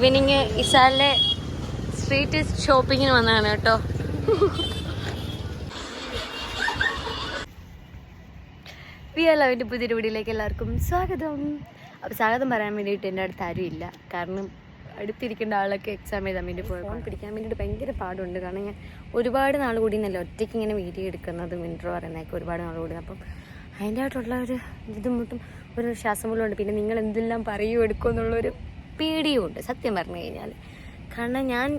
Evening ഇസാലിലെ street ഷോപ്പിങ്ങിന് വന്നതാണ് കേട്ടോ. വി പുതിയ പുതിയൊരു വീഡിയോയിലേക്ക് എല്ലാവർക്കും സ്വാഗതം. അപ്പോൾ സ്വാഗതം പറയാൻ വേണ്ടിയിട്ട് എന്റെ അടുത്ത് ആരും ഇല്ല. കാരണം അടുത്തിരിക്കേണ്ട ആളൊക്കെ എക്സാം എഴുതാൻ വേണ്ടി പോയി ഫോൺ പിടിക്കാൻ വേണ്ടിയിട്ട് ഭയങ്കര പാടുണ്ട്. കാരണം ഞാൻ ഒരുപാട് നാൾ കൂടി നല്ല ഒറ്റയ്ക്ക് ഇങ്ങനെ വീഡിയോ എടുക്കുന്നത് വിന്റർ പറയുന്നതൊക്കെ ഒരുപാട് നാൾ കൂടി. അപ്പം അതിന്റെ ആയിട്ടുള്ള ഒരു ഇതും മുട്ടും ഒരു ശ്വാസം പോലും ഉണ്ട്. പിന്നെ നിങ്ങൾ എന്തെല്ലാം പറയുമോ എടുക്കുമോ എന്നുള്ളൊരു പേടിയും ഉണ്ട് സത്യം പറഞ്ഞു കഴിഞ്ഞാൽ കാരണം ഞാൻ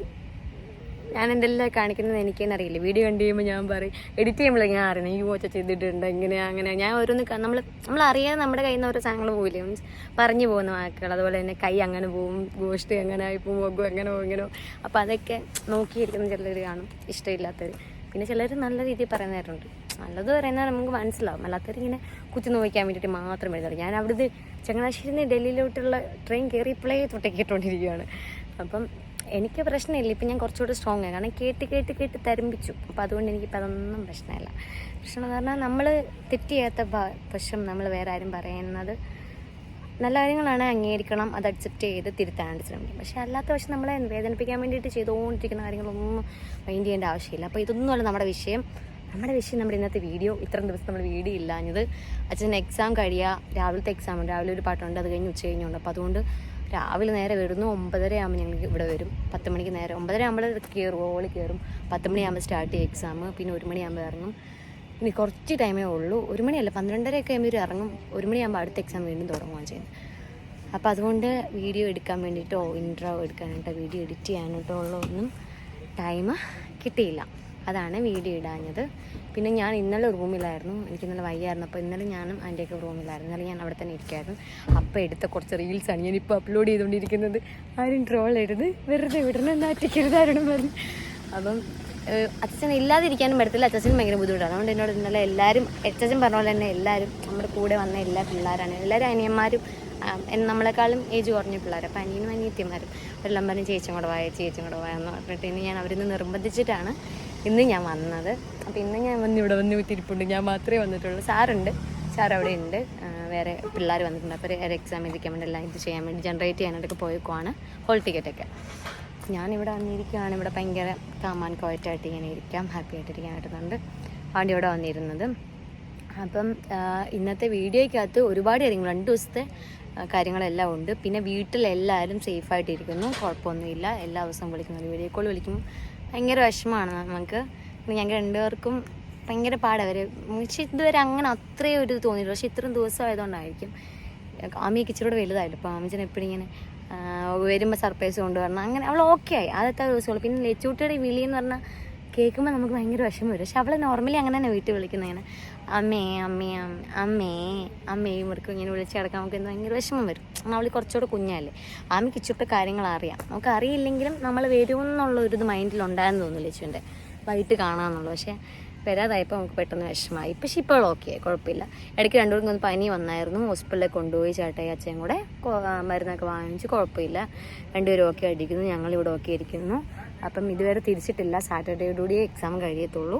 ഞാൻ എന്തെല്ലാം കാണിക്കുന്നത് എനിക്ക് അറിയില്ല വീഡിയോ കണ്ടു കഴിയുമ്പോൾ ഞാൻ പറയും എഡിറ്റ് ചെയ്യുമ്പോൾ ഞാൻ അറിയണം ഈ വാച്ച ചെയ്തിട്ടുണ്ട് ഇങ്ങനെ അങ്ങനെ. ഞാൻ ഓരോന്ന് നമ്മൾ നമ്മൾ അറിയാതെ നമ്മുടെ കയ്യിൽ നിന്ന് ഓരോ സാധനങ്ങൾ പോയില്ലേ മീൻസ് പറഞ്ഞു പോകുന്ന വാക്കുകൾ അതുപോലെ തന്നെ കൈ അങ്ങനെ പോവും ഗോഷ്ടി അങ്ങനെ ആയി പോകും പോകും അങ്ങനെ പോകും ഇങ്ങനെ അപ്പോൾ അതൊക്കെ നോക്കിയിരിക്കുന്ന ചിലർ കാണും ഇഷ്ടമില്ലാത്തവർ പിന്നെ ചിലർ നല്ല രീതിയിൽ പറയുന്നവരുണ്ട്. നല്ലത് പറയുന്നത് നമുക്ക് മനസ്സിലാവും. അല്ലാത്തവർ ഇങ്ങനെ കുത്തി നോക്കാൻ വേണ്ടിയിട്ട് മാത്രം എഴുതാറ് ഞാൻ അവിടുന്ന് ചങ്ങനാശ്ശേരി നിന്ന് ഡൽഹിയിലോട്ടുള്ള ട്രെയിൻ കയറിയപ്പോഴേ തൊട്ടേ കേട്ടുകൊണ്ടിരിക്കുകയാണ് അപ്പം എനിക്ക് പ്രശ്നമില്ല. ഇപ്പം ഞാൻ കുറച്ചുകൂടി സ്ട്രോങ് ആണ്. കാരണം കേട്ട് കേട്ട് കേട്ട് തരമ്പിച്ചു അപ്പോൾ അതുകൊണ്ട് എനിക്കിപ്പോൾ അതൊന്നും പ്രശ്നമില്ല. പ്രശ്നം എന്ന് പറഞ്ഞാൽ നമ്മൾ തെറ്റ് ചെയ്യാത്ത പക്ഷം നമ്മൾ വേറെ ആരും പറയുന്നത് നല്ല കാര്യങ്ങളാണ് അംഗീകരിക്കണം. അത് അക്സെപ്റ്റ് ചെയ്ത് തിരുത്താനായിട്ട് ശ്രമിക്കും. പക്ഷേ അല്ലാത്ത പക്ഷം നമ്മളെ വേദനിപ്പിക്കാൻ വേണ്ടിയിട്ട് ചെയ്തുകൊണ്ടിരിക്കുന്ന കാര്യങ്ങളൊന്നും മൈൻഡ് ചെയ്യേണ്ട ആവശ്യമില്ല. അപ്പോൾ ഇതൊന്നുമല്ല നമ്മുടെ വിഷയം. നമ്മുടെ വിഷയം നമ്മുടെ ഇന്നത്തെ വീഡിയോ ഇത്രയും ദിവസം നമ്മൾ വീഡിയോ ഇല്ലാഞ്ഞത് അച്ഛൻ എക്സാം കഴിയുക രാവിലത്തെ എക്സാം ഉണ്ട് രാവിലെ ഒരു പാട്ടുണ്ട് അത് കഴിഞ്ഞ് ഉച്ച കഴിഞ്ഞുണ്ട്. അപ്പോൾ അതുകൊണ്ട് രാവിലെ നേരെ വരുന്നു ഒമ്പതര ആകുമ്പോൾ ഞങ്ങൾ ഇവിടെ വരും. പത്ത് മണിക്ക് നേരെ ഒമ്പതര ആകുമ്പോൾ കയറും ഓളി കയറും പത്ത് മണിയാകുമ്പോൾ സ്റ്റാർട്ട് ചെയ്യും എക്സാം പിന്നെ ഒരു മണിയാകുമ്പോൾ ഇറങ്ങും. ഇനി കുറച്ച് ടൈമേ ഉള്ളൂ. ഒരു മണിയല്ല പന്ത്രണ്ടരയൊക്കെ ആകുമ്പോൾ ഇറങ്ങും. ഒരു മണിയാകുമ്പോൾ അടുത്ത എക്സാം വീണ്ടും തുടങ്ങുകയാണ് ചെയ്യുന്നത് അപ്പോൾ അതുകൊണ്ട് വീഡിയോ എടുക്കാൻ വേണ്ടിയിട്ടോ ഇൻട്രോ എടുക്കാനായിട്ടോ വീഡിയോ എഡിറ്റ് ചെയ്യാനായിട്ടോ ഉള്ള ഒന്നും ടൈം കിട്ടിയില്ല. അതാണ് വീഡിയോ ഇടാഞ്ഞത്. പിന്നെ ഞാൻ ഇന്നലെ റൂമിലായിരുന്നു. എനിക്ക് ഇന്നലെ വയ്യായിരുന്നു. അപ്പോൾ ഇന്നലെ ഞാനും ആന്റെയൊക്കെ റൂമിലായിരുന്നു. ഇന്നലെ ഞാൻ അവിടെ തന്നെ ഇരിക്കുമായിരുന്നു അപ്പോൾ എടുത്ത കുറച്ച് റീൽസാണ് ഞാനിപ്പോൾ അപ്ലോഡ് ചെയ്തുകൊണ്ടിരിക്കുന്നത്. ആരും ട്രോൾ ഇടുന്നത് വെറുതെ വിടണം നാറ്റിക്കരുത് ആരോടും പറഞ്ഞു അപ്പം അച്ഛൻ ഇല്ലാതിരിക്കാനും പറ്റത്തില്ല. അച്ഛനും ഭയങ്കര ബുദ്ധിമുട്ടാണ്. അതുകൊണ്ട് എന്നോട് ഇന്നലെ എല്ലാവരും അച്ഛൻ പറഞ്ഞ പോലെ തന്നെ എല്ലാവരും നമ്മുടെ കൂടെ വന്ന എല്ലാ പിള്ളേരാണ്. എല്ലാവരും അനിയന്മാരും നമ്മളെക്കാളും ഏജ് കുറഞ്ഞ പിള്ളേർ അപ്പം അനിയനും അനിയത്തിമാരും. എല്ലാം പറഞ്ഞ് ചേച്ചും കൂടെ വായ ചേച്ചും കൂടെ വായെന്ന് പറഞ്ഞിട്ട് ഇനി ഞാൻ അവരിന്ന് നിർബന്ധിച്ചിട്ടാണ് ഇന്ന് ഞാൻ വന്നത്. അപ്പോൾ ഇന്ന് ഞാൻ വന്ന് ഇവിടെ വന്ന് വിട്ടിരിപ്പുണ്ട് ഞാൻ മാത്രമേ വന്നിട്ടുള്ളൂ. സാറുണ്ട്. സാർ അവിടെ ഉണ്ട്. വേറെ പിള്ളേർ വന്നിട്ടുണ്ട്. അപ്പോൾ ഒരു എക്സാം എഴുതിക്കാൻ വേണ്ടി എല്ലാം ഇത് ചെയ്യാൻ വേണ്ടി ജനറേറ്റ് ചെയ്യാനായിട്ടൊക്കെ പോയേക്കുവാണ്. ഹോൾ ടിക്കറ്റൊക്കെ ഞാനിവിടെ വന്നിരിക്കുകയാണ് ഇവിടെ ഭയങ്കര കാമാൻ കോയറ്റായിട്ട് ഇങ്ങനെ ഇരിക്കാം. ഹാപ്പി ആയിട്ട് ഇരിക്കാനായിട്ടുണ്ട് വണ്ടി ഇവിടെ വന്നിരുന്നത്. അപ്പം ഇന്നത്തെ വീഡിയോയ്ക്കകത്ത് ഒരുപാട് കാര്യങ്ങൾ. രണ്ട് ദിവസത്തെ കാര്യങ്ങളെല്ലാം ഉണ്ട്. പിന്നെ വീട്ടിലെല്ലാവരും സേഫായിട്ടിരിക്കുന്നു. കുഴപ്പമൊന്നുമില്ല. എല്ലാ ദിവസവും വിളിക്കുന്നു വീഡിയോ കോൾ വിളിക്കുമ്പോൾ ഭയങ്കര വിഷമമാണ് നമുക്ക്. ഞങ്ങൾ രണ്ടുപേർക്കും ഭയങ്കര പാടാണ് പക്ഷേ ഇതുവരെ അങ്ങനെ അത്രയും ഒരു തോന്നിയില്ല പക്ഷേ ഇത്രയും ദിവസം ആയതുകൊണ്ടായിരിക്കും ആമിയൊക്കെ ഇച്ചിരി കൂടെ വലുതായില്ല. അപ്പോൾ ആമിച്ചൻ എപ്പോഴും ഇങ്ങനെ വരുമ്പോൾ സർപ്രൈസ് കൊണ്ടുവരണം. അങ്ങനെ അവൾ ഓക്കെ ആയി. ആദ്യത്തെ ദിവസമുള്ളൂ പിന്നെ ലച്ചൂട്ടിയുടെ വിളി എന്ന് പറഞ്ഞാൽ കേൾക്കുമ്പോൾ നമുക്ക് ഭയങ്കര വിഷമം വരും. പക്ഷെ അവളെ നോർമലി അങ്ങനെ തന്നെ വീട്ടിൽ വിളിക്കുന്നത് ഇങ്ങനെ അമ്മേ അമ്മേ അമ്മേ അമ്മേ ഇവർക്ക് ഇങ്ങനെ വിളിച്ച് കിടക്കാൻ നമുക്ക് ഭയങ്കര വിഷമം വരും. അവൾ കുറച്ചുകൂടെ കുഞ്ഞല്ലേ. ആമിക്ക് ഇച്ചിട്ട് കാര്യങ്ങൾ അറിയാം നമുക്ക് അറിയില്ലെങ്കിലും നമ്മൾ വരുമെന്നുള്ള ഒരു ഇത് മൈൻഡിൽ ഉണ്ടായെന്ന് തോന്നുന്നു ലച്ചുവിന്റെ വൈകിട്ട് കാണാമെന്നുള്ളൂ. പക്ഷേ വരാതായപ്പോൾ നമുക്ക് പെട്ടെന്ന് വിഷമമായി. പക്ഷെ ഇപ്പോൾ ഓക്കെ കുഴപ്പമില്ല. ഇടയ്ക്ക് രണ്ടുപേർക്കും ഒന്ന് പനി വന്നായിരുന്നു. ഹോസ്പിറ്റലിൽ കൊണ്ടുപോയി ചേട്ടായി അച്ഛയും കൂടെ മരുന്നൊക്കെ വാങ്ങിച്ച് കുഴപ്പമില്ല. രണ്ടുപേരും ഓക്കെ അടിക്കുന്നു ഞങ്ങളിവിടെ ഓക്കെ ഇരിക്കുന്നു അപ്പം ഇതുവരെ തിരിച്ചിട്ടില്ല. സാറ്റർഡേയോടുകൂടി എക്സാം കഴിയത്തുള്ളൂ.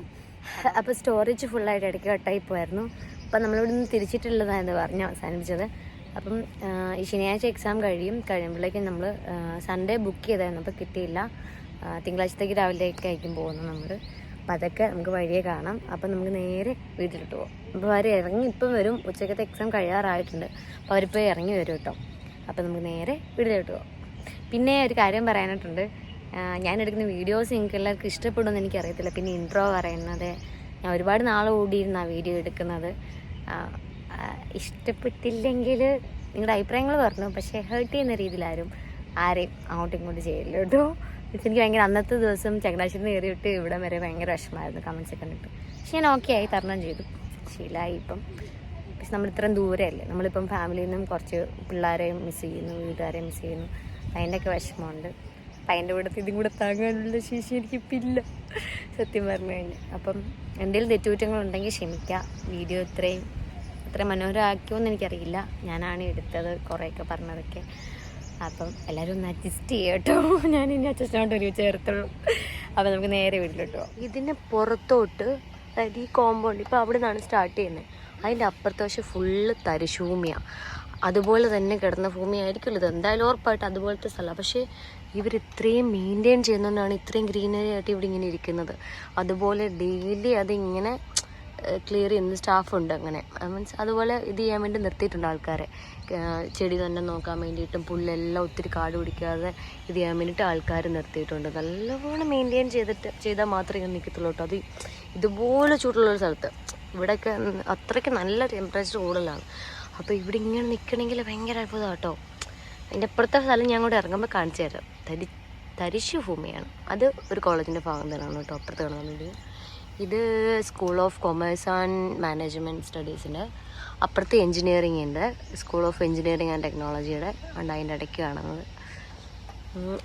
അപ്പോൾ സ്റ്റോറേജ് ഫുള്ളായിട്ട് ഇടയ്ക്ക് കട്ടായി പോയായിരുന്നു അപ്പം നമ്മളിവിടെ നിന്ന് തിരിച്ചിട്ടുള്ളതാണ് പറഞ്ഞ് അവസാനിപ്പിച്ചത്. അപ്പം ഈ ശനിയാഴ്ച എക്സാം കഴിയും. കഴിയുമ്പോഴേക്കും നമ്മൾ സൺഡേ ബുക്ക് ചെയ്തായിരുന്നു. അപ്പോൾ കിട്ടിയില്ല. തിങ്കളാഴ്ചത്തേക്ക് രാവിലെയൊക്കെ ആയിരിക്കും പോകുന്നത് നമ്മൾ അപ്പം അതൊക്കെ നമുക്ക് വഴിയെ കാണാം. അപ്പം നമുക്ക് നേരെ വീട്ടിലിട്ട് പോകും അപ്പോൾ അവർ ഇറങ്ങി ഇപ്പം വരും. ഉച്ചക്കത്തെ എക്സാം കഴിയാറായിട്ടുണ്ട്. അപ്പോൾ അവരിപ്പോൾ ഇറങ്ങി വരും കേട്ടോ. അപ്പം നമുക്ക് നേരെ വീട്ടിലിട്ട് പോകും പിന്നെ ഒരു കാര്യം പറയാനായിട്ടുണ്ട്. ഞാൻ എടുക്കുന്ന വീഡിയോസ് നിങ്ങൾക്ക് എല്ലാവർക്കും ഇഷ്ടപ്പെടുമെന്ന് എനിക്കറിയത്തില്ല. പിന്നെ ഇൻട്രോ പറയുന്നത് ഞാൻ ഒരുപാട് നാൾ ഓടിയിരുന്ന ആ വീഡിയോ എടുക്കുന്നത് ഇഷ്ടപ്പെട്ടില്ലെങ്കിൽ നിങ്ങളുടെ അഭിപ്രായങ്ങൾ പറഞ്ഞു പക്ഷേ ഹേർട്ട് ചെയ്യുന്ന രീതിയിലാരും ആരെയും അങ്ങോട്ടും ഇങ്ങോട്ടും ചെയ്യില്ല കേട്ടോ. ഇപ്പം എനിക്ക് ഭയങ്കര അന്നത്തെ ദിവസം ചങ്ങനാശ്ശേരി കയറിയിട്ട് ഇവിടെ വരെ ഭയങ്കര വിഷമമായിരുന്നു കമൻസ് ഒക്കെ കണ്ടിട്ട്. പക്ഷെ ഞാൻ ഓക്കെ ആയി തരണം ചെയ്തു. ശീലമായി ഇപ്പം. പക്ഷെ നമ്മൾ ഇത്രയും ദൂരമല്ലേ നമ്മളിപ്പം ഫാമിലിയിൽ നിന്നും കുറച്ച് പിള്ളേരെയും മിസ് ചെയ്യുന്നു വീട്ടുകാരെയും മിസ് ചെയ്യുന്നു. അതിന്റെയൊക്കെ വിഷമമുണ്ട്. അതിന്റെ കൂടെ ഇതും കൂടെ താങ്ങാനുള്ള ശേഷി എനിക്കിപ്പില്ല. സത്യം പറഞ്ഞു കഴിഞ്ഞാൽ അപ്പം എന്തെങ്കിലും തെറ്റുകുറ്റങ്ങളുണ്ടെങ്കിൽ ക്ഷമിക്കാം. വീഡിയോ ഇത്രയും ഇത്രയും മനോഹരമാക്കിയോന്ന് എനിക്കറിയില്ല. ഞാനാണ് എടുത്തത് കുറേയൊക്കെ പറഞ്ഞതൊക്കെ. അപ്പം എല്ലാവരും ഒന്ന് അഡ്ജസ്റ്റ് ചെയ്യട്ടോ. ഞാൻ ഇനി അച്ഛനോട്ട് ഒരു ചേർത്തുള്ളൂ. അപ്പം നമുക്ക് നേരെ വീട്ടിലോട്ട് പോകാം ഇതിന് പുറത്തോട്ട് അതായത് ഈ കോമ്പൗണ്ട് ഇപ്പോൾ അവിടെ നിന്നാണ് സ്റ്റാർട്ട് ചെയ്യുന്നത് അതിന്റെ അപ്പുറത്തെ വശം ഫുള്ള് തരിശൂമിയാണ് അതുപോലെ തന്നെ കിടന്ന ഭൂമി ആയിരിക്കുമല്ലോ ഇത്. എന്തായാലും ഉറപ്പായിട്ട് അതുപോലത്തെ സ്ഥലമാണ് പക്ഷേ ഇവർ ഇത്രയും മെയിന്റെയിൻ ചെയ്യുന്നതുകൊണ്ടാണ് ഇത്രയും ഗ്രീനറി ആയിട്ട് ഇവിടെ ഇങ്ങനെ ഇരിക്കുന്നത്. അതുപോലെ ഡെയിലി അതിങ്ങനെ ക്ലിയർ ചെയ്യുന്ന സ്റ്റാഫുണ്ട് അങ്ങനെ. മീൻസ് അതുപോലെ ഇത് ചെയ്യാൻ വേണ്ടി നിർത്തിയിട്ടുണ്ട് ആൾക്കാരെ. ചെടി തന്നെ നോക്കാൻ വേണ്ടിയിട്ടും പുല്ലെല്ലാം ഒത്തിരി കാട് പിടിക്കാതെ ഇത് ചെയ്യാൻ വേണ്ടിയിട്ട് ആൾക്കാർ നിർത്തിയിട്ടുണ്ട്. നല്ലപോലെ മെയിന്റെയിൻ ചെയ്തിട്ട് ചെയ്താൽ മാത്രമേ ഇങ്ങനെ നിൽക്കത്തുള്ളൂ കേട്ടോ. അത് ഇതുപോലെ ചൂടുള്ള സ്ഥലത്ത്. ഇവിടെയൊക്കെ അത്രയ്ക്ക് നല്ല ടെമ്പറേച്ചർ കൂടുതലാണ്. അപ്പോൾ ഇവിടെ ഇങ്ങനെ നിൽക്കണമെങ്കിൽ ഭയങ്കര അത്ഭുതം കേട്ടോ. അതിന്റെ അപ്പുറത്തെ സ്ഥലം ഞാൻ അങ്ങോട്ട് ഇറങ്ങുമ്പോൾ കാണിച്ചു തരാം. തരി തരിശു ഭൂമിയാണ്. അത് ഒരു കോളേജിന്റെ ഭാഗം തന്നെയാണ് കേട്ടോ. അപ്പുറത്ത് കാണുന്നത് ഇത് school of commerce and management സ്റ്റഡീസിന്റെ അപ്പുറത്ത് എൻജിനീയറിംഗ് ഉണ്ട്. സ്കൂൾ ഓഫ് എൻജിനീയറിംഗ് ആൻഡ് ടെക്നോളജിയുടെ ഉണ്ട്. അതിന്റെ ഇടയ്ക്ക് കാണുന്നത്.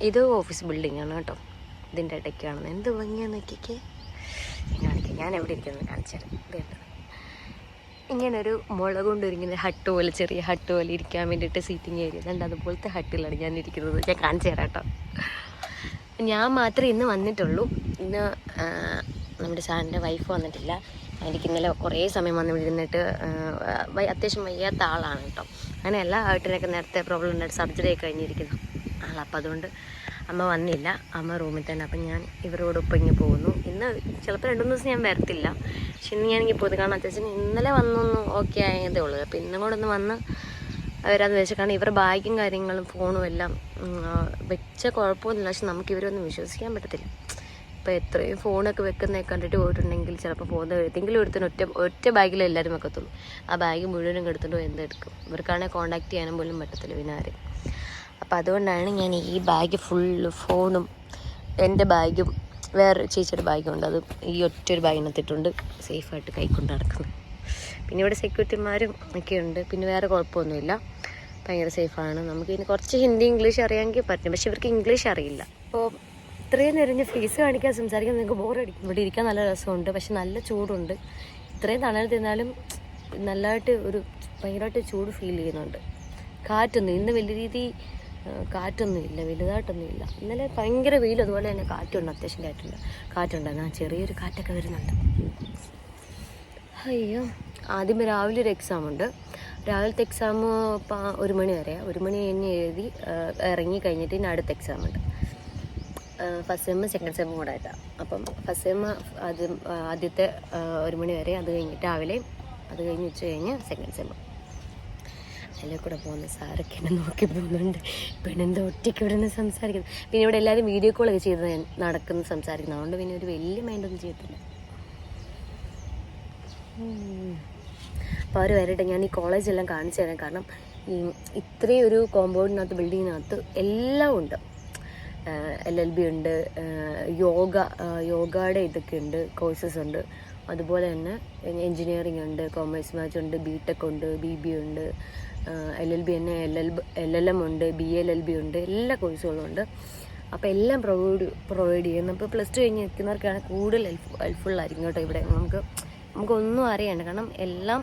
ഇത് ഓഫീസ് ബിൽഡിംഗ് ആണ് കേട്ടോ. ഇതിന്റെ ഇടയ്ക്ക് കാണുന്നത്. എന്ത് ഭംഗിയാന്ന് നോക്കിക്കേ. ഞാൻ എവിടെ ഇരിക്കുന്നത് കാണിച്ചു തരാം. ഇത് കണ്ടോ ഇങ്ങനെ ഒരു മുള കൊണ്ടൊരുങ്ങിയ ഹട്ട് പോലെ ചെറിയ ഹട്ട് പോലെ ഇരിക്കാൻ വേണ്ടിയിട്ട് സീറ്റിംഗ് ഏരിയ ഉണ്ട് അതുപോലത്തെ ഹട്ടിലാണ് ഞാൻ ഇരിക്കുന്നത് ഞാൻ കാണിച്ചു തരാം കേട്ടോ. ഞാൻ മാത്രമേ ഇന്ന് വന്നിട്ടുള്ളൂ. ഇന്ന് നമ്മുടെ സാറിന്റെ വൈഫ് വന്നിട്ടില്ല. എനിക്ക് ഇന്നലെ കുറേ സമയം വന്ന് ഇരുന്നിട്ട് അത്യാവശ്യം വയ്യാത്ത ആളാണ് കേട്ടോ. അങ്ങനെ എല്ലാ ആട്ടിനൊക്കെ നേരത്തെ പ്രോബ്ലം ഉണ്ടായിട്ട് സർജറി ഒക്കെ കഴിഞ്ഞിരിക്കുന്ന ആളാണ് അപ്പോൾ അതുകൊണ്ട് അമ്മ വന്നില്ല. അമ്മ റൂമിൽ തന്നെ. അപ്പം ഞാൻ ഇവരോടൊപ്പം ഇങ്ങനെ പോകുന്നു. ഇന്ന് ചിലപ്പോൾ രണ്ടു മൂന്ന് ദിവസം ഞാൻ വരത്തില്ല. പക്ഷെ ഇന്ന് ഞാൻ ഇങ്ങനെ പോകുന്നത് കാരണം അത്യാവശ്യം ഇന്നലെ വന്നൊന്നും ഓക്കെ ആയതേ ഉള്ളൂ. അപ്പോൾ ഇന്നും കൂടെ ഒന്ന് വന്ന് വരാമെന്ന് വെച്ചാൽ കാരണം ഇവരുടെ ബാഗും കാര്യങ്ങളും ഫോണും എല്ലാം വെച്ച കുഴപ്പമൊന്നുമില്ല. പക്ഷെ നമുക്ക് ഇവരൊന്നും വിശ്വസിക്കാൻ പറ്റത്തില്ല. ഇപ്പോൾ എത്രയും ഫോണൊക്കെ വെക്കുന്നതൊക്കെ കണ്ടിട്ട് പോയിട്ടുണ്ടെങ്കിൽ ചിലപ്പോൾ ഫോൺ ഏതെങ്കിലും ഒരുത്തിന് ഒറ്റ ഒറ്റ ബാഗിൽ എല്ലാവരും വെക്കത്തുള്ളൂ. ആ ബാഗ് മുഴുവനും എടുത്തുകൊണ്ട് എന്തെടുക്കും? ഇവർക്കാണെങ്കിൽ കോൺടാക്ട് ചെയ്യാനും പോലും പറ്റത്തില്ല പിന്നെ ആരും അപ്പോൾ അതുകൊണ്ടാണ് ഞാൻ ഈ ബാഗ് ഫുള്ള് ഫോണും എന്റെ ബാഗും വേറെ ചേച്ചിയുടെ ബാഗും ഉണ്ട്. അത് ഈ ഒറ്റ ഒരു ബാഗിനകത്തിട്ടുണ്ട് സേഫായിട്ട് കൈക്കൊണ്ട് നടക്കുന്നത് പിന്നെ ഇവിടെ സെക്യൂരിറ്റിമാരും ഒക്കെ ഉണ്ട്. പിന്നെ വേറെ കുഴപ്പമൊന്നുമില്ല. ഭയങ്കര സേഫാണ് നമുക്ക് ഇനി കുറച്ച് ഹിന്ദി ഇംഗ്ലീഷ് അറിയാമെങ്കിൽ പറ്റും. പക്ഷെ ഇവർക്ക് ഇംഗ്ലീഷ് അറിയില്ല. അപ്പോൾ ഇത്രയും നിറഞ്ഞ് ഫേസ് കാണിക്കാൻ സംസാരിക്കാൻ നിങ്ങൾക്ക് ബോറടിക്കും ഇവിടെ ഇരിക്കാൻ നല്ല രസമുണ്ട്. പക്ഷെ നല്ല ചൂടുണ്ട്. ഇത്രയും തണൽ തിന്നാലും നല്ലതായിട്ട് ഒരു ഭയങ്കരമായിട്ട് ചൂട് ഫീൽ ചെയ്യുന്നുണ്ട്. കാറ്റൊന്നും ഇന്ന് വലിയ രീതി ആ, കാറ്റൊന്നും ഇല്ല വലുതായിട്ടൊന്നും ഇല്ല ഇന്നലെ ഭയങ്കര വെയിൽ അതുപോലെ തന്നെ കാറ്റുണ്ട് അത്യാവശ്യം കാറ്റുണ്ട്. കാറ്റുണ്ടായിരുന്നു ആ ചെറിയൊരു കാറ്റൊക്കെ വരുന്നുണ്ട്. അയ്യോ ആദ്യം രാവിലെ ഒരു എക്സാം ഉണ്ട്. രാവിലത്തെ എക്സാം ഒരു മണി വരെ. ഒരു മണി കഴിഞ്ഞ് എഴുതി ഇറങ്ങി കഴിഞ്ഞിട്ട് ഇനി അടുത്ത എക്സാം ഉണ്ട്. ഫസ്റ്റ് സെമ്മ് സെക്കൻഡ് സെമ്മും കൂടെ ആയിട്ടാണ് അപ്പം ഫസ്റ്റ് സെമ്മ് ആദ്യം ആദ്യത്തെ ഒരു മണി വരെ അത് കഴിഞ്ഞിട്ട് രാവിലെ അത് കഴിഞ്ഞ് ഉച്ച കഴിഞ്ഞ് സെക്കൻഡ് സെമ്മ് അതിലെ കൂടെ പോകുന്ന സാറൊക്കെ എന്നെ നോക്കി പോകുന്നുണ്ട്. പെണ്ണെന്താ ഒറ്റയ്ക്ക് ഇവിടെ നിന്ന് സംസാരിക്കുന്നു. പിന്നെ ഇവിടെ എല്ലാവരും വീഡിയോ കോളൊക്കെ ചെയ്ത് നടക്കുന്ന സംസാരിക്കുന്നു. അതുകൊണ്ട് പിന്നെ ഒരു വലിയ മൈൻഡൊന്നും ചെയ്യത്തില്ല. അപ്പോൾ അവർ വരട്ടെ. ഞാൻ ഈ കോളേജെല്ലാം കാണിച്ചു തരാം. കാരണം ഈ ഇത്രയും ഒരു കോമ്പൗണ്ടിനകത്ത് ബിൽഡിങ്ങിനകത്ത് എല്ലാം ഉണ്ട്. എൽ എൽ ബി ഉണ്ട്. യോഗ യോഗയുടെ ഇതൊക്കെ ഉണ്ട്. കോഴ്സസ് ഉണ്ട്. അതുപോലെ തന്നെ എൻജിനീയറിംഗ് ഉണ്ട് കോമേഴ്സ് മാച്ച് ഉണ്ട് ബി ടെക് ഉണ്ട് ബി ബി ഉണ്ട്. എൽ എൽ ബി തന്നെ L L L L M ഉണ്ട് ബി എൽ എൽ ബി ഉണ്ട് എല്ലാ കോഴ്സുകളും ഉണ്ട്. അപ്പോൾ എല്ലാം പ്രൊവൈഡ് പ്രൊവൈഡ് ചെയ്യുന്നു. അപ്പോൾ പ്ലസ് ടു കഴിഞ്ഞ് നിൽക്കുന്നവർക്കാണ് കൂടുതൽ ഹെൽപ്പ് ഹെൽപ്ഫുള്ളായിരിക്കും കേട്ടോ ഇവിടെ. നമുക്ക് നമുക്കൊന്നും അറിയണ്ട. കാരണം എല്ലാം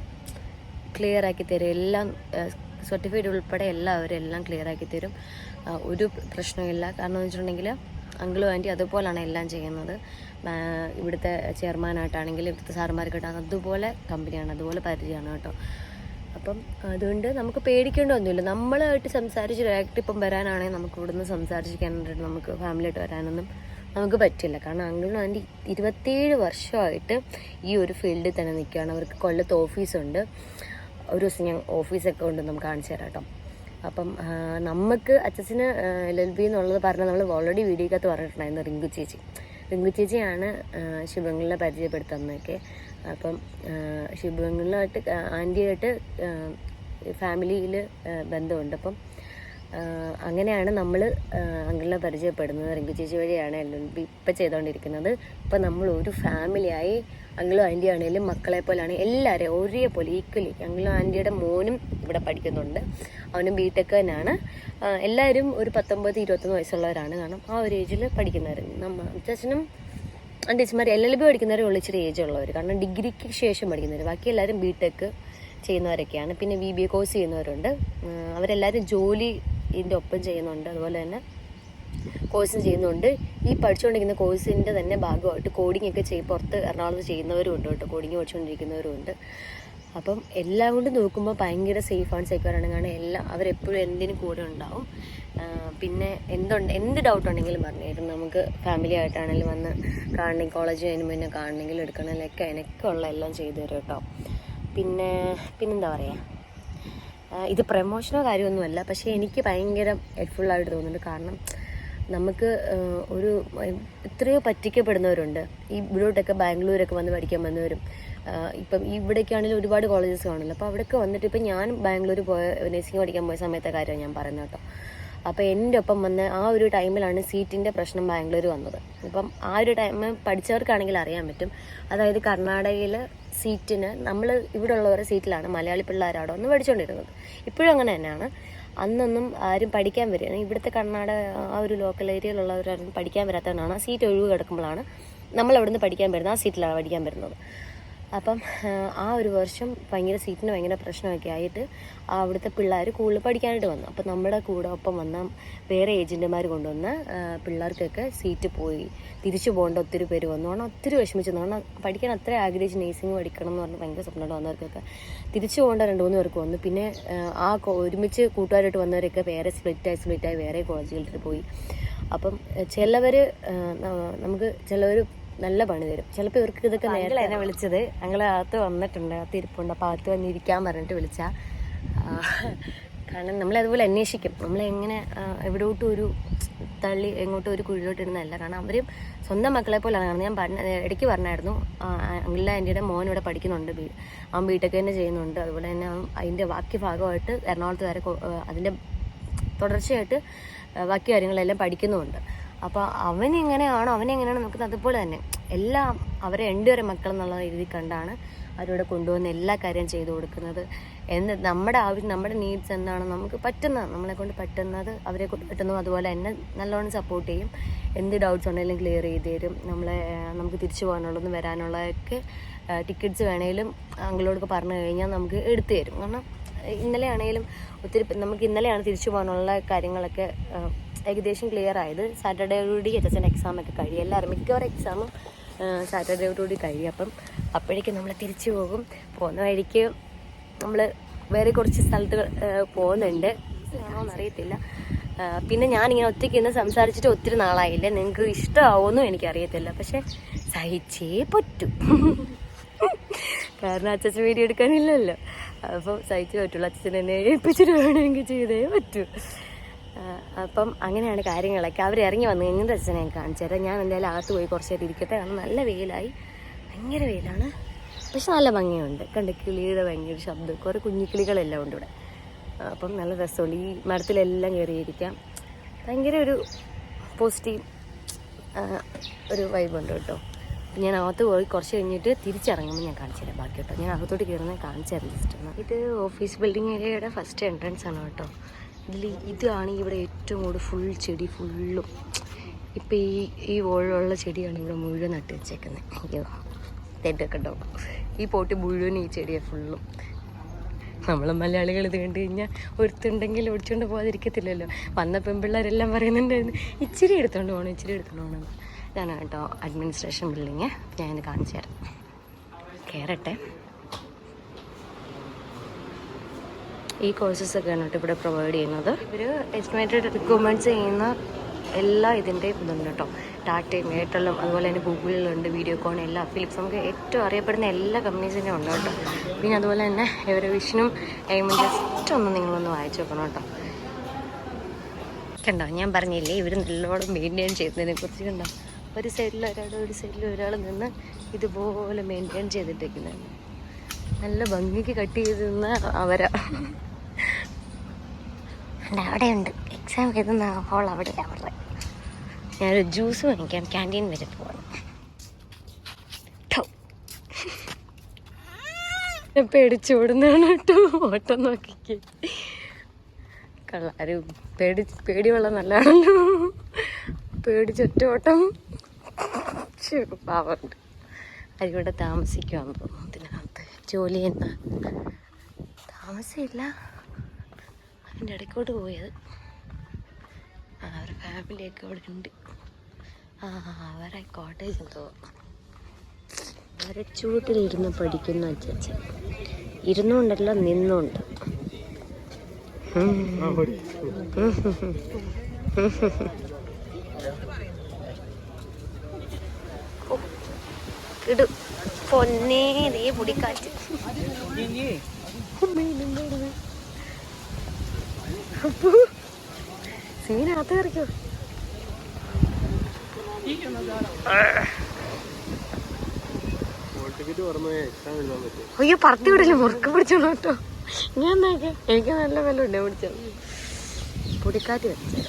ക്ലിയർ ആക്കി തരും. എല്ലാം സർട്ടിഫൈഡ് ഉൾപ്പെടെ എല്ലാവരും എല്ലാം ക്ലിയർ ആക്കി തരും. ഒരു പ്രശ്നമില്ല കാരണം എന്ന് വെച്ചിട്ടുണ്ടെങ്കിൽ അങ്കിളും ആന്റി അതുപോലാണ് എല്ലാം ചെയ്യുന്നത്. ഇവിടുത്തെ ചെയർമാനായിട്ടാണെങ്കിലും ഇവിടുത്തെ സാറുമാർക്കായിട്ടാണ് അതുപോലെ കമ്പനിയാണ് അതുപോലെ പരിചയമാണ് കേട്ടോ. അപ്പം അതുകൊണ്ട് നമുക്ക് പേടിക്കേണ്ട ഒന്നുമില്ല. നമ്മളായിട്ട് സംസാരിച്ച് ഡയറക്റ്റ് ഇപ്പം വരാനാണെങ്കിൽ നമുക്ക് ഇവിടുന്ന് സംസാരിച്ചിരിക്കാനായിട്ട് നമുക്ക് ഫാമിലിയായിട്ട് വരാനൊന്നും നമുക്ക് പറ്റില്ല. കാരണം അങ്കിളും ആന്റി ഇരുപത്തേഴ് വർഷമായിട്ട് ഈ ഒരു ഫീൽഡിൽ തന്നെ നിൽക്കുകയാണ്. അവർക്ക് കൊല്ലത്ത് ഓഫീസുണ്ട്. ഒരു ദിവസം ഞാൻ ഓഫീസൊക്കെ ഉണ്ട് നമുക്ക് കാണിച്ചു തരാം കേട്ടോ. അപ്പം നമുക്ക് അച്ഛന് എൽ എൽ ബി എന്നുള്ളത് പറഞ്ഞാൽ നമ്മൾ ഓൾറെഡി വീഡിയോക്കകത്ത് പറഞ്ഞിട്ടുണ്ടായിരുന്നു റിങ്കു ചേച്ചി. റിങ്കു ചേച്ചിയാണ് ആ, ശുഭങ്ങളിലെ പരിചയപ്പെടുത്തുന്നതൊക്കെ. അപ്പം ആ, ശുഭങ്ങളിലായിട്ട് ആന്റിയായിട്ട് ഫാമിലിയിൽ ബന്ധമുണ്ട്. അപ്പം അങ്ങനെയാണ് നമ്മൾ അങ്കിളിനെ പരിചയപ്പെടുന്നത്. റിങ്കു ചേച്ചി വഴിയാണ് ഇപ്പം ചെയ്തുകൊണ്ടിരിക്കുന്നത് ഇപ്പം നമ്മൾ ഒരു ഫാമിലിയായി അങ്കിളും ആന്റി ആണെങ്കിലും മക്കളെ പോലെയാണ് എല്ലാവരെയും ഒരേപോലെ ഈക്വലി അങ്കിളും ആന്റിയുടെ മോനും ഇവിടെ പഠിക്കുന്നുണ്ട്. അവനും ബി ടെക് തന്നെയാണ് എല്ലാവരും ഒരു പത്തൊമ്പത് ഇരുപത്തൊന്ന് വയസ്സുള്ളവരാണ്. കാരണം ആ ഒരു ഏജിൽ പഠിക്കുന്നവർ നമ്മ അച്ഛനും ടീച്ചർമാർ എൽ എൽ ബി പഠിക്കുന്നവരെ ഉള്ളു ഇച്ചിരി ഏജ് ഉള്ളവർ കാരണം ഡിഗ്രിക്ക് ശേഷം പഠിക്കുന്നവർ ബാക്കി എല്ലാവരും ബി ടെക് ചെയ്യുന്നവരൊക്കെയാണ്. പിന്നെ ബി ബി എ കോഴ്സ് ചെയ്യുന്നവരുണ്ട്. അവരെല്ലാവരും ജോലി ഇതിന്റെ ഒപ്പം ചെയ്യുന്നുണ്ട്. അതുപോലെ തന്നെ കോഴ്സും ചെയ്യുന്നുണ്ട്. ഈ പഠിച്ചുകൊണ്ടിരിക്കുന്ന കോഴ്സിന്റെ തന്നെ ഭാഗമായിട്ട് കോഡിംഗ് ഒക്കെ ചെയ്ത് പുറത്ത് എറണാകുളത്ത് ചെയ്യുന്നവരും ഉണ്ട് കേട്ടോ. കോഡിങ് പഠിച്ചുകൊണ്ടിരിക്കുന്നവരും ഉണ്ട്. അപ്പം എല്ലാം കൊണ്ടും നോക്കുമ്പോൾ ഭയങ്കര ആണ് സെക്യൂർ ആണ് കാരണം എല്ലാം അവരെപ്പോഴും എന്തിനും കൂടെ ഉണ്ടാവും. പിന്നെ എന്തുണ്ട് എന്ത് ഡൗട്ട് ഉണ്ടെങ്കിലും പറഞ്ഞു തരും. നമുക്ക് ഫാമിലി ആയിട്ടാണെങ്കിലും വന്ന് കാണണമെങ്കിൽ കോളേജ് കഴിഞ്ഞ് പിന്നെ കാണണമെങ്കിൽ എടുക്കണമെങ്കിലൊക്കെ എനിക്കുള്ള എല്ലാം ചെയ്തു തരും കേട്ടോ. പിന്നെ പിന്നെന്താ പറയുക ഇത് പ്രമോഷനോ കാര്യമൊന്നുമല്ല പക്ഷേ എനിക്ക് ഭയങ്കര ഹെൽപ്ഫുള്ളായിട്ട് തോന്നുന്നുണ്ട്. കാരണം നമുക്ക് ഒരു എത്രയോ പറ്റിക്കപ്പെടുന്നവരുണ്ട്. ഈ ഇവിടോട്ടൊക്കെ ബാംഗ്ലൂരൊക്കെ വന്ന് പഠിക്കാൻ വന്നവരും. ഇപ്പം ഇവിടേക്കാണെങ്കിലും ഒരുപാട് കോളേജസ് കാണുമല്ലോ അപ്പോൾ അവിടെയൊക്കെ വന്നിട്ട് ഇപ്പം ഞാൻ ബാംഗ്ലൂർ പോയ നഴ്സിംഗ് പഠിക്കാൻ പോയ സമയത്തെ കാര്യമാണ് ഞാൻ പറയുന്നത് കേട്ടോ. അപ്പോൾ എന്റെ ഒപ്പം വന്ന ആ ഒരു ടൈമിലാണ് സീറ്റിന്റെ പ്രശ്നം ബാംഗ്ലൂർ വന്നത്. ഇപ്പം ആ ഒരു ടൈം പഠിച്ചവർക്കാണെങ്കിൽ അറിയാൻ പറ്റും. അതായത് കർണാടകയിൽ സീറ്റിന് നമ്മൾ ഇവിടെ സീറ്റിലാണ് മലയാളി പിള്ളേർ ഒന്ന് പഠിച്ചുകൊണ്ടിരുന്നത്. ഇപ്പോഴും അങ്ങനെ തന്നെയാണ്. അന്നൊന്നും ആരും പഠിക്കാൻ വരിക ഇവിടുത്തെ കർണാടക ആ ഒരു ലോക്കൽ ഏരിയയിലുള്ളവരാരും പഠിക്കാൻ വരാത്തവരാണ് ആ സീറ്റ് ഒഴിവ് കിടക്കുമ്പോഴാണ് നമ്മൾ അവിടുന്ന് പഠിക്കാൻ വരുന്നത്. ആ സീറ്റിലാണ് പഠിക്കാൻ വരുന്നത്. അപ്പം ആ, ഒരു വർഷം ഭയങ്കര സീറ്റിന് ഭയങ്കര പ്രശ്നമൊക്കെ ആയിട്ട് അവിടുത്തെ പിള്ളേർ കൂടുതൽ പഠിക്കാനായിട്ട് വന്നു. അപ്പം നമ്മുടെ കൂടെ ഒപ്പം വന്ന വേറെ ഏജന്റുമാർ കൊണ്ടുവന്ന പിള്ളേർക്കൊക്കെ സീറ്റ് പോയി. തിരിച്ചു പോകേണ്ട ഒത്തിരി പേര് വന്നു. കാരണം ഒത്തിരി വിഷമിച്ചു. കാരണം പഠിക്കാൻ അത്ര ആഗ്രഹിച്ച് നേഴ്സിംഗ് പഠിക്കണം എന്ന് പറഞ്ഞ് ഭയങ്കര സ്വപ്നമുണ്ട് വന്നവർക്കൊക്കെ. തിരിച്ചു പോകേണ്ട രണ്ട് മൂന്ന് പേർക്ക് വന്നു. പിന്നെ ആ ഒരുമിച്ച് കൂട്ടുകാരായിട്ട് വന്നവരൊക്കെ വേറെ സ്പ്ലിറ്റായി സ്പ്ലിറ്റായി വേറെ കോളേജുകളിൽ പോയി. അപ്പം ചിലവർ നമുക്ക് ചിലവർ നല്ല പണി തരും. ചിലപ്പോൾ ഇവർക്ക് ഇതൊക്കെ നേരത്തെ എന്നെ വിളിച്ചത്. ഞങ്ങൾ അകത്ത് വന്നിട്ടുണ്ട് അകത്ത് ഇരിപ്പുണ്ട്. അപ്പോൾ അകത്ത് വന്നിരിക്കാൻ പറഞ്ഞിട്ട് വിളിച്ച. കാരണം നമ്മളെ അതുപോലെ അന്വേഷിക്കും. നമ്മളെങ്ങനെ എവിടോട്ടും ഒരു തള്ളി എങ്ങോട്ടും ഒരു കുഴിയിലോട്ട് ഇടുന്നതല്ല. കാരണം അവരും സ്വന്തം മക്കളെ പോലെയാണ്. കാരണം ഞാൻ പറഞ്ഞ ഇടയ്ക്ക് പറഞ്ഞായിരുന്നു അങ്കിള ആന്റിയുടെ മോൻ ഇവിടെ പഠിക്കുന്നുണ്ട് ബി അവൻ ബിടെക് തന്നെ ചെയ്യുന്നുണ്ട്. അതുപോലെ തന്നെ അവൻ അതിന്റെ ബാക്കി ഭാഗമായിട്ട് എറണാകുളത്ത് വരെ അതിന്റെ തുടർച്ചയായിട്ട് ബാക്കി കാര്യങ്ങളെല്ലാം പഠിക്കുന്നുമുണ്ട്. അപ്പോൾ അവൻ എങ്ങനെയാണോ അവൻ എങ്ങനെയാണ് നോക്കുന്നത് അതുപോലെ തന്നെ. എല്ലാം അവരെ രണ്ടുപേരെ മക്കളെന്നുള്ള രീതി കണ്ടാണ് അവരോട് കൊണ്ടുവന്ന് എല്ലാ കാര്യം ചെയ്തു കൊടുക്കുന്നത്. എന്ത് നമ്മുടെ ആവശ്യം നമ്മുടെ നീഡ്സ് എന്താണ് നമുക്ക് പറ്റുന്ന നമ്മളെ കൊണ്ട് പറ്റുന്നത് അവരെ കൊണ്ട് പറ്റുന്നു അതുപോലെ തന്നെ നല്ലോണം സപ്പോർട്ട് ചെയ്യും. എന്ത് ഡൗട്ട്സ് ഉണ്ടെങ്കിലും ക്ലിയർ ചെയ്ത് തരും. നമ്മളെ നമുക്ക് തിരിച്ചു പോകാനുള്ളതും വരാനുള്ളതൊക്കെ ടിക്കറ്റ്സ് വേണേലും അങ്കിളോടൊക്കെ പറഞ്ഞു കഴിഞ്ഞാൽ നമുക്ക് എടുത്തു തരും. കാരണം ഇന്നലെ ആണെങ്കിലും ഒത്തിരി നമുക്ക് ഇന്നലെയാണ് തിരിച്ചു പോകാനുള്ള കാര്യങ്ങളൊക്കെ ഏകദേശം ക്ലിയർ ആയത്. സാറ്റർഡേയോടുകൂടി എച്ച് എസ് എന്റെ എക്സാം ഒക്കെ കഴിയും എല്ലാവരും മിക്കവാറും എക്സാമും സാറ്റർഡേയോടുകൂടി കഴിയും അപ്പം അപ്പോഴേക്കും നമ്മൾ തിരിച്ചു പോകും. പോകുന്ന വഴിക്ക് നമ്മൾ വേറെ കുറച്ച് സ്ഥലത്ത് പോകുന്നുണ്ട്. അറിയത്തില്ല. പിന്നെ ഞാനിങ്ങനെ ഒറ്റയ്ക്ക് ഇന്ന് സംസാരിച്ചിട്ട് ഒത്തിരി നാളായില്ല? നിങ്ങൾക്ക് ഇഷ്ടമാവുമെന്നും എനിക്കറിയത്തില്ല. പക്ഷെ സഹിച്ചേ പറ്റൂ. കാരണം അച്ഛൻ വീഡിയോ എടുക്കാനില്ലല്ലോ. അപ്പോൾ സഹിച്ചേ പറ്റുള്ളൂ. അച്ഛൻ എന്നെ ഏൽപ്പിച്ചിട്ട് വേണമെങ്കിൽ ചെയ്തേ പറ്റൂ. അപ്പം അങ്ങനെയാണ് കാര്യങ്ങളൊക്കെ. അവർ ഇറങ്ങി വന്നു കഴിഞ്ഞാൽ അച്ഛനെ കാണിച്ചു? തരാം ഞാൻ എന്തായാലും അകത്ത് പോയി കുറച്ച് നേരം ഇരിക്കട്ടെ. കാരണം നല്ല വെയിലായി. ഭയങ്കര വെയിലാണ്. പക്ഷെ നല്ല ഭംഗിയുണ്ട്. കണ്ട് കിളിയുടെ ഭയങ്കര ശബ്ദം. കുറേ കുഞ്ഞിക്കിളികളെല്ലാം ഉണ്ട് ഇവിടെ. അപ്പം നല്ല രസമുണ്ട്. ഈ മരത്തിലെല്ലാം കയറിയിരിക്കാം. ഭയങ്കര ഒരു പോസിറ്റീവ് ഒരു വൈബുണ്ട് കേട്ടോ. ഞാൻ അകത്ത് പോയി കുറച്ച് കഴിഞ്ഞിട്ട് തിരിച്ചിറങ്ങുമ്പോൾ ഞാൻ കാണിച്ചു തരാം. ബാക്കി കേട്ടോ. ഞാൻ അകത്തോട്ട് കയറുന്നത് കാണിച്ചു തരാം ജസ്റ്റ് ഇത് ഓഫീസ് ബിൽഡിംഗ് ഏരിയയുടെ ഫസ്റ്റ് എൻട്രൻസ് ആണ് കേട്ടോ. ഇതിൽ ഇതാണ് ഇവിടെ ഏറ്റവും കൂടുതൽ ഫുൾ ചെടി ഫുള്ളും ഇപ്പം ഈ ഈ വോളിലുള്ള ചെടിയാണ് ഇവിടെ മുഴുവൻ നട്ട് വെച്ചേക്കുന്നത് അയ്യോ തെറ്റൊക്കെ ഉണ്ടാവും ഈ പോട്ടി മുഴുവൻ ഈ ചെടിയെ ഫുള്ളും നമ്മൾ മലയാളികൾ ഇത് കണ്ടു കഴിഞ്ഞാൽ ഒരുത്തുണ്ടെങ്കിൽ ഒടിച്ചുകൊണ്ട് പോകാതിരിക്കത്തില്ലല്ലോ വന്ന പെൺപിള്ളേരെല്ലാം പറയുന്നുണ്ടായിരുന്നു ഇച്ചിരി എടുത്തോണ്ട് പോകണം ഇച്ചിരി എടുത്തോണ്ട് പോകണം ഇതാണ് കേട്ടോ അഡ്മിനിസ്ട്രേഷൻ ബിൽഡിങ് ഞാൻ കാണിച്ചു തരാം. കയറട്ടെ ഈ കോഴ്സസ് ആണ് കേട്ടോ ഇവിടെ പ്രൊവൈഡ് ചെയ്യുന്നത്. ഇവർ എസ്റ്റിമേറ്റഡ് റിക്രൂട്ട്മെന്റ്സ് ചെയ്യുന്ന എല്ലാ ഇതിന്റെയും ഇതുണ്ട് കേട്ടോ. ടാറ്റയും എയർടെല്ലും അതുപോലെ തന്നെ ഗൂഗിളിലുണ്ട് വീഡിയോകോൺ എല്ലാം ഫിലിപ്സ് നമുക്ക് ഏറ്റവും അറിയപ്പെടുന്ന എല്ലാ കമ്പനീസിന്റെയും ഉണ്ട് കേട്ടോ. പിന്നെ അതുപോലെ തന്നെ ഇവരെ വിഷനും എയിമും ജസ്റ്റ് ഒന്ന് നിങ്ങളൊന്ന് വായിച്ചു നോക്കണം കേട്ടോ. കണ്ടോ ഞാൻ പറഞ്ഞില്ലേ ഇവർ നല്ലോണം മെയിന്റെയിൻ ചെയ്യുന്നതിനെ കുറിച്ച് കണ്ടോ? ഒരു സൈഡിൽ ഒരാൾ ഒരു സൈഡിൽ ഒരാൾ നിന്ന് ഇതുപോലെ മെയിന്റെയിൻ ചെയ്തിട്ടേക്കുന്നത് നല്ല ഭംഗിക്ക് കട്ട് ചെയ്ത് നിന്ന അവരാ. അവിടെ ഉണ്ട് എക്സാം എഴുതുന്ന ഹോൾ അവിടെ അവരുടെ ഞാനൊരു ജ്യൂസ് വാങ്ങിക്കാം. ക്യാന്റീൻ വരെ പോകണം പേടിച്ചോടുന്നതാണ് കേട്ടോ. ഓട്ടം നോക്കിക്ക്. കള്ളാരും പേടി പേടിയുള്ള നല്ലതാണല്ലോ. പേടിച്ചൊറ്റ ഓട്ടം. പാവുണ്ട് പാവമുണ്ട് താമസിക്കുവാൻ പോകുന്നതിനകത്ത് ജോലി ചെയ്യുന്ന താമസമില്ല. അതിന്റെ ഇടയ്ക്കോട്ട് പോയത്. ആ ഒരു ഫാമിലിയൊക്കെ അവിടെ ഉണ്ട്. ആ അവരെ കോട്ടേജ് എന്തോ. വരച്ചൂട്ടിലിരുന്ന് പഠിക്കുന്ന അച്ഛൻ. ഇരുന്നുകൊണ്ടല്ല നിന്നുകൊണ്ട്. ഇടും. പൊന്നേ നീ പൊടിക്കാറ്റ് സീനകത്ത് കയറിക്കോ. അയ്യോ പറത്തി വിടില്ല മുറുക്ക് പിടിച്ചോളൂ കേട്ടോ. ഞാൻ നോക്കി എനിക്ക് നല്ല വില ഉണ്ട് പിടിച്ചത് പൊടിക്കാറ്റ് വെച്ചത്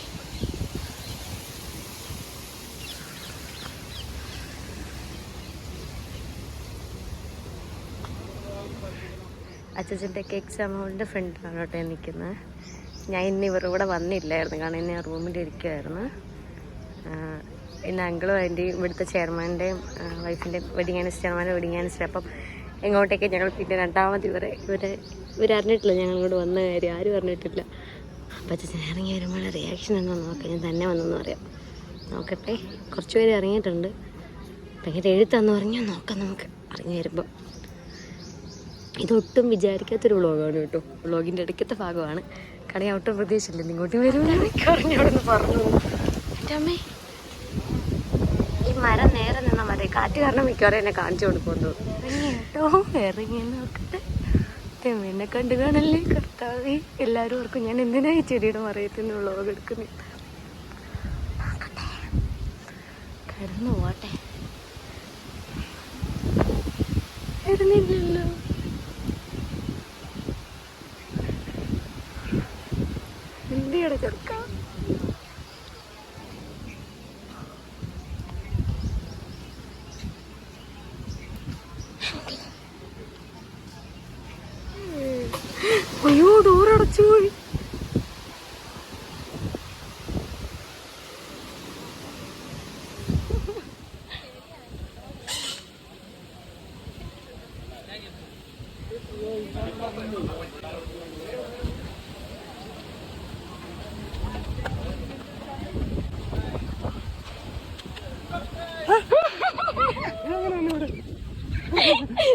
അച്ഛന്റെ എക്സാം ഹോളിന്റെ ഫ്രണ്ടിലാണ് കേട്ടോ നിൽക്കുന്നത്. ഞാൻ ഇന്ന് ഇവരുടെ കൂടെ വന്നില്ലായിരുന്നു. കാരണം ഇന്ന് റൂമിൽ ഇരിക്കുമായിരുന്നു ഇന്ന് അങ്കിളും ആന്റി ഇവിടുത്തെ ചെയർമാന്റെയും വൈഫിന്റെയും വെഡിങ് ആനിവേഴ്സറി ചെയർമാന്റെ വെഡിങ് ആനിവേഴ്സറി അപ്പം എങ്ങോട്ടേക്ക് ഞങ്ങൾ പിന്നെ രണ്ടാമത് ഇവരെ ഇവരെ ഇവരറിഞ്ഞിട്ടില്ല ഞങ്ങളിങ്ങോട്ട് വന്ന കാര്യം. ആരും അറിഞ്ഞിട്ടില്ല. അപ്പം ചേച്ചി ഇറങ്ങി വരുമ്പോൾ റിയാക്ഷൻ എന്താ നോക്കാം. ഞാൻ തന്നെ വന്നെന്ന് പറയാം. നോക്കട്ടെ. കുറച്ച് പേര് ഇറങ്ങിയിട്ടുണ്ട്. ഭയങ്കര എഴുത്താന്ന് പറഞ്ഞാൽ നോക്കാം നമുക്ക്. ഇറങ്ങി വരുമ്പോൾ ഇതൊട്ടും വിചാരിക്കാത്തൊരു വ്ളോഗാണ് കേട്ടോ. വ്ളോഗിന്റെ ഇടയ്ക്കത്തെ ഭാഗമാണ്. കാരണം ഞാൻ ഒട്ടും പ്രതീക്ഷിച്ചില്ല ഇങ്ങോട്ട് വരുമെന്നാണ് പറഞ്ഞു എന്റെ അമ്മേ. ഈ മരം നേരെ നിന്ന മതി. കാറ്റ് കാരണം മിക്കവാറും എന്നെ കാണിച്ചു കൊടുക്കുന്നു ഇറങ്ങി കേട്ടോ. ഇറങ്ങി നോക്കട്ടെ എന്നെ കണ്ടു കാണല്ലേ കർത്താവ്. എല്ലാവരും ഓർക്കും ഞാൻ എന്തിനാ ഈ ചെടിയുടെ മറയത്തിൽ നിന്ന് വ്ളോഗ് എടുക്കുന്നത് കിടന്നു പോട്ടെ അയ്യോ ഡോർ അടച്ചു പോയി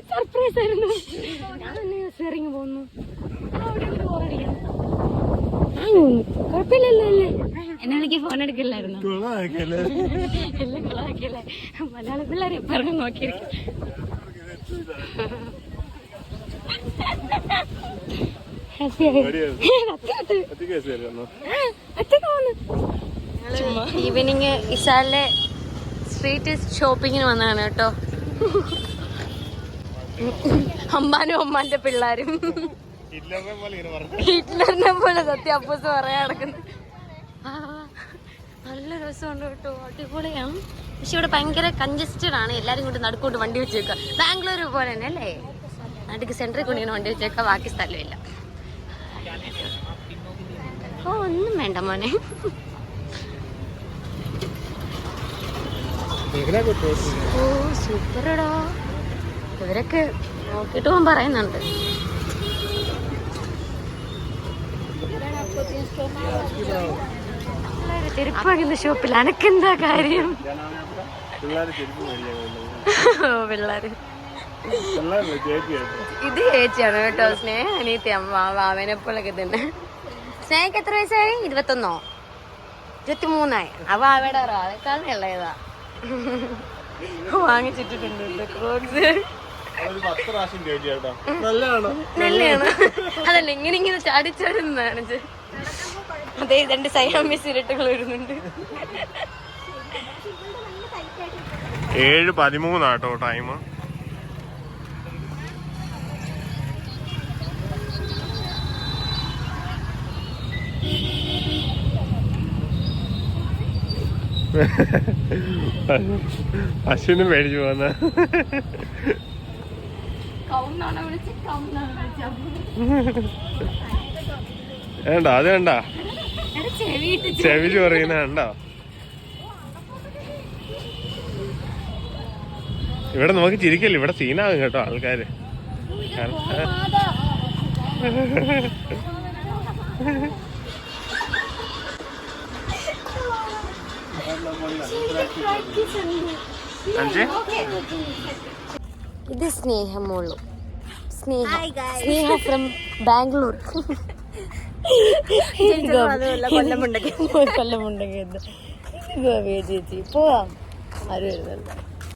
സർപ്രൈസ് ആയിരുന്നു ഞാൻ ഇറങ്ങി പോന്നു കുഴപ്പമില്ലല്ലോ അല്ലേ എന്നെ വിളിക്ക് ഫോൺ എടുക്കില്ലായിരുന്നു എല്ലാം കൊള്ളാക്കിയല്ലേ മലയാള പിള്ളേരെ പറഞ്ഞു നോക്കിയിരിക്കും. ഈവനിങ് ഇസാലിലെ സ്ട്രീറ്റ് ഷോപ്പിങ്ങിന് വന്നതാണ് കേട്ടോ. അമ്മാനും അമ്മാന്റെ പിള്ളേരും. ഹിറ്റ്ലറിനെ പോലെ സത്യം അപ്പൂസ് പറയാൻ നടക്കുന്നു. നല്ല രസമുണ്ട് കേട്ടോ. അടിപൊളിയാണ്. പക്ഷെ ഇവിടെ ഭയങ്കര കൺജസ്റ്റഡ് ആണ്. എല്ലാരും കൂടി നടുക്കോട്ട് വണ്ടി വെച്ചേക്കുക ബാംഗ്ലൂർ പോലെ തന്നെ അല്ലേ? നടുക്ക് സെന്ററിൽ കൊണ്ടിങ്ങനെ വണ്ടി വെച്ചേക്കുക ബാക്കി സ്ഥലമില്ല. ഓ ഒന്നും വേണ്ട മോനെ. ഓ സൂപ്പറടോ. ഇവരൊക്കെ നോക്കിട്ട് പോകാൻ പറയുന്നുണ്ട്. ചെരുപ്പ് വാങ്ങുന്ന ഷോപ്പിൽ അനക്കെന്താ കാര്യം? പിള്ളേര് ചെരുപ്പ് ഇത് ചേച്ചിയാണ് കേട്ടോ സ്നേഹ അനീത്തി അമ്മ വാവനെ പോലൊക്കെ തന്നെ. സ്നേഹക്ക് എത്ര വയസ്സായി? ഇരുപത്തൊന്നോ? ഇരുപത്തി മൂന്നായി അവ അവയുടെ അതേക്കാളും ഇളയതാ. വാങ്ങിച്ചിട്ടുണ്ട് നല്ലതാണോ? അതല്ല ഇങ്ങനെ ഇങ്ങനെ ചാടി ചാടി കാണിച്ച് അതെ രണ്ട് സൈഹാമ്യ ഇരട്ടകൾ വരുന്നുണ്ട് ഏഴ് പതിമൂന്നാട്ടോ ടൈം അശ്വിനും മേടിച്ചു പോന്ന വേണ്ട അത് വേണ്ട. ചെവി ചൊറിയുന്ന കണ്ടോ? ഇവിടെ നമുക്ക് ചിരിക്കല്ലേ? ഇവിടെ സീനാകും കേട്ടോ ആൾക്കാര്. ഇത് സ്നേഹമുള്ളൂ സ്നേഹ. സ്നേഹ ഫ്രം ബാംഗ്ലൂർ. കൊല്ലമുണ്ടെങ്കിൽ കൊല്ലമുണ്ടെങ്കിൽ ഗോപിക ചേച്ചി പോവാം ആരും വരുന്നല്ല